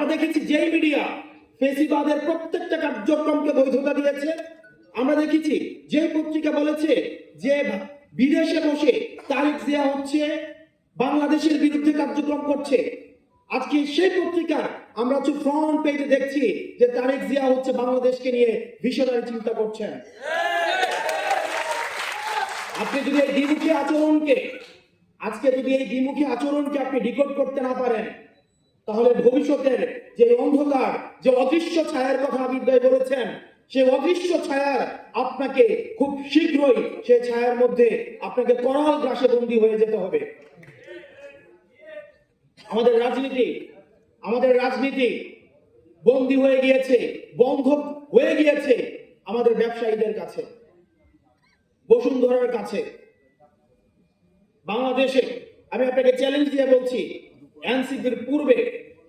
আমরা দেখেছি যেই মিডিয়া ফেসিবাদের প্রত্যেকটা কার্যক্রমকে বৈধতা দিয়েছে, আমরা দেখেছি যে পত্রিকা বলেছে যে বিদেশে বসে তারিখ জিয়া হচ্ছে, বাংলাদেশের বিরুদ্ধে কার্যক্রম করছে। আজকে সেই পত্রিকার আমরা হচ্ছে ফ্রন্ট পেজে দেখছি যে তারেক জিয়া হচ্ছে বাংলাদেশকে নিয়ে ভীষণারি চিন্তা করছেন। আপনি যদি এই দ্বিমুখী আচরণকে, আজকে যদি এই দ্বিমুখী আচরণকে আপনি ডিকোড করতে না পারেন তাহলে ভবিষ্যতের যে অন্ধকার, যে অদৃশ্য ছায়ার কথা বিদ্যায় বলেছেন, সেই অদৃশ্য ছায়ার আপনাকে খুব শীঘ্রই সেই ছায়ার মধ্যে আপনাকে করাল গ্রাসে বন্দী হয়ে যেতে হবে। আমাদের রাজনীতি আমাদের রাজনীতি বন্দী হয়ে গিয়েছে, বন্ধ হয়ে গিয়েছে আমাদের ব্যবসায়ীদের কাছে, বসুন্ধরার কাছে। বাংলাদেশে, আমি আপনাকে চ্যালেঞ্জ দিয়ে বলছি, এনসিপির পূর্বে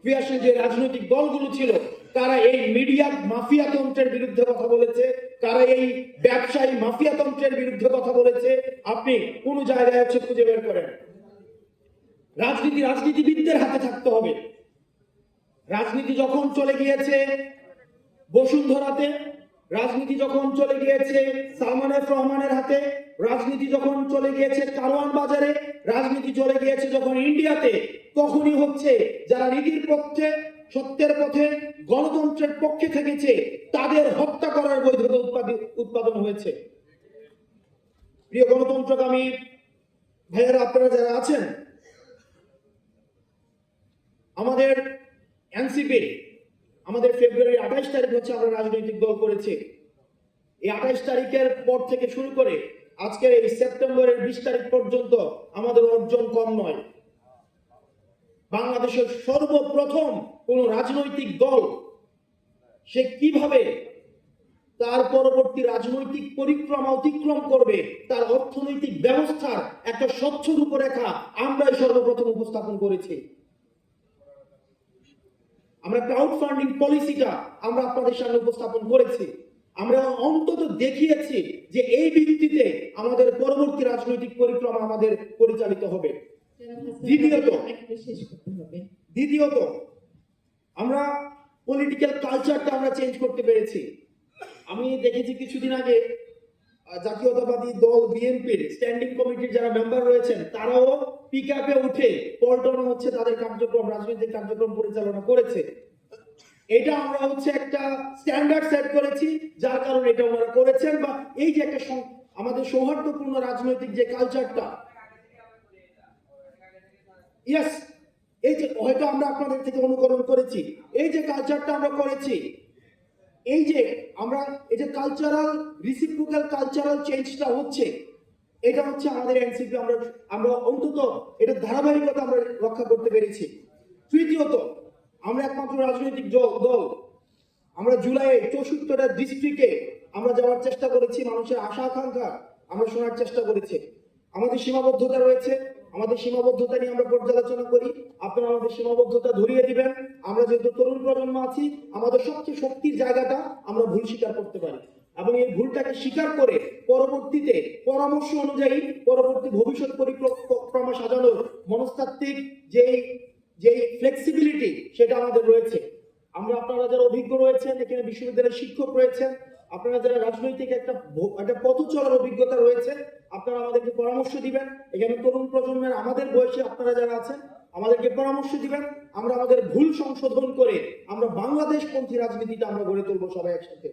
ক্রিয়াশীল যে রাজনৈতিক দলগুলো ছিল, তারা এই মিডিয়া মাফিয়া তন্ত্রের বিরুদ্ধে কথা বলেছে, তারা এই ব্যবসায়ী মাফিয়া তন্ত্রের বিরুদ্ধে কথা বলেছে। আপনি কোন জায়গায় হচ্ছে খুঁজে বের করেন? রাজনীতি রাজনীতিবিদদের হাতে থাকতে হবে। রাজনীতি যখন চলে গিয়েছে বসুন্ধরাতে, রাজনীতি যখন চলে গিয়েছে সালমান এফ রহমানের হাতে, রাজনীতি যখন চলে গিয়েছে কারওয়ান বাজারে, রাজনীতি চলে গিয়েছে যখন ইন্ডিয়াতে তখনই হচ্ছে যারা নীতির পক্ষে, সত্যের পথে, গণতন্ত্রের পক্ষে থেকেছে, তাদের হত্যা করার বৈধতা উৎপাদি- উৎপাদন হয়েছে। প্রিয় গণতন্ত্রকামী ভাইয়েরা, আপনারা যারা আছেন, আমাদের এনসিপি, আমাদের ফেব্রুয়ারি আঠাইশ তারিখ হচ্ছে আমরা রাজনৈতিক দল করেছি। এই আঠাইশ তারিখের পর থেকে শুরু করে আজকের এই সেপ্টেম্বরের বিশ তারিখ পর্যন্ত আমাদের অর্জন কম নয়। বাংলাদেশের সর্বপ্রথম কোন রাজনৈতিক দল, সে কীভাবে তার পরবর্তী রাজনৈতিক পরিক্রমা অতিক্রম করবে, তার অর্থনৈতিক ব্যবস্থার একটা স্বচ্ছ রূপরেখা আমরাই সর্বপ্রথম উপস্থাপন করেছি। আমরা ক্রাউড ফান্ডিং পলিসিটা আমরা আপনাদের সামনে উপস্থাপন করেছি। আমরা অন্তত দেখিয়েছি যে এই ভিত্তিতে আমাদের পরবর্তী রাজনৈতিক পরিক্রমা আমাদের পরিচালিত হবে। দ্বিতীয়ত দ্বিতীয়ত আমরা পলিটিক্যাল কালচারটা আমরা চেঞ্জ করতে পেরেছি। আমি দেখেছি কিছুদিন আগে জাতীয়তাবাদী দল বিএনপির স্ট্যান্ডিং কমিটির যারা মেম্বার রয়েছেন তারাও পিক আপে উঠে পল্টনে হচ্ছে তাদের কার্যক্রম রাজনৈতিক কার্যক্রম পরিচালনা করেছে। এটা আমরা হচ্ছে একটা স্ট্যান্ডার্ড সেট করেছি যার কারণে এটা ওনারা করেছেন বা এই যে একটা আমাদের সৌহার্দ্যপূর্ণ রাজনৈতিক যে কালচারটা ইয়েস এই যে হয়তো আমরা আপনাদের থেকে অনুকরণ করেছি। এই যে কালচারটা আমরা করেছি। এই যে আমরা, এই যে কালচারাল রিসিপ্রোকাল কালচারাল চেঞ্জটা হচ্ছে, এটা হচ্ছে আমাদের এনসিপি আমরা আমরা অন্তত এটা ধারাবাহিকতা আমরা রক্ষা করতে পেরেছি। তৃতীয়ত, আমরা একমাত্র রাজনৈতিক দল। আমরা জুলাই চৌষট্টিটা ডিস্ট্রিক্টে আমরা যাওয়ার চেষ্টা করেছি, মানুষের আশা আকাঙ্ক্ষা আমরা শোনার চেষ্টা করেছি। আমাদের সীমাবদ্ধতা রয়েছে। আমাদের সীমাবদ্ধতা নিয়ে আমরা পর্যালোচনা করি। আপনারা আমাদের সীমাবদ্ধতা ধরিয়ে দিবেন। আমরা যেহেতু তরুণ প্রজন্ম আছি, আমাদের সবচেয়ে শক্তির জায়গাটা আমরা ভুল স্বীকার করতে পারি। এবং এই ভুলটাকে স্বীকার করে পরবর্তীতে পরামর্শ অনুযায়ী পরবর্তী ভবিষ্যৎ পরিক্রমা সাজানোর মনস্তাত্ত্বিক যেই যেই ফ্লেক্সিবিলিটি সেটা আমাদের রয়েছে। আমরা আপনারা যারা অভিজ্ঞ রয়েছেন, এখানে বিশ্ববিদ্যালয়ের শিক্ষক রয়েছেন আপনারা যারা রাজনৈতিক একটা একটা পথ চলার অভিজ্ঞতা রয়েছে, আপনারা আমাদেরকে পরামর্শ দিবেন। এখানে তরুণ প্রজন্মের আমাদের বয়সে আপনারা যারা আছেন, আমাদেরকে পরামর্শ দিবেন। আমরা আমাদের ভুল সংশোধন করে আমরা বাংলাদেশ পন্থী রাজনীতিটা আমরা গড়ে তুলবো সবাই একসাথে।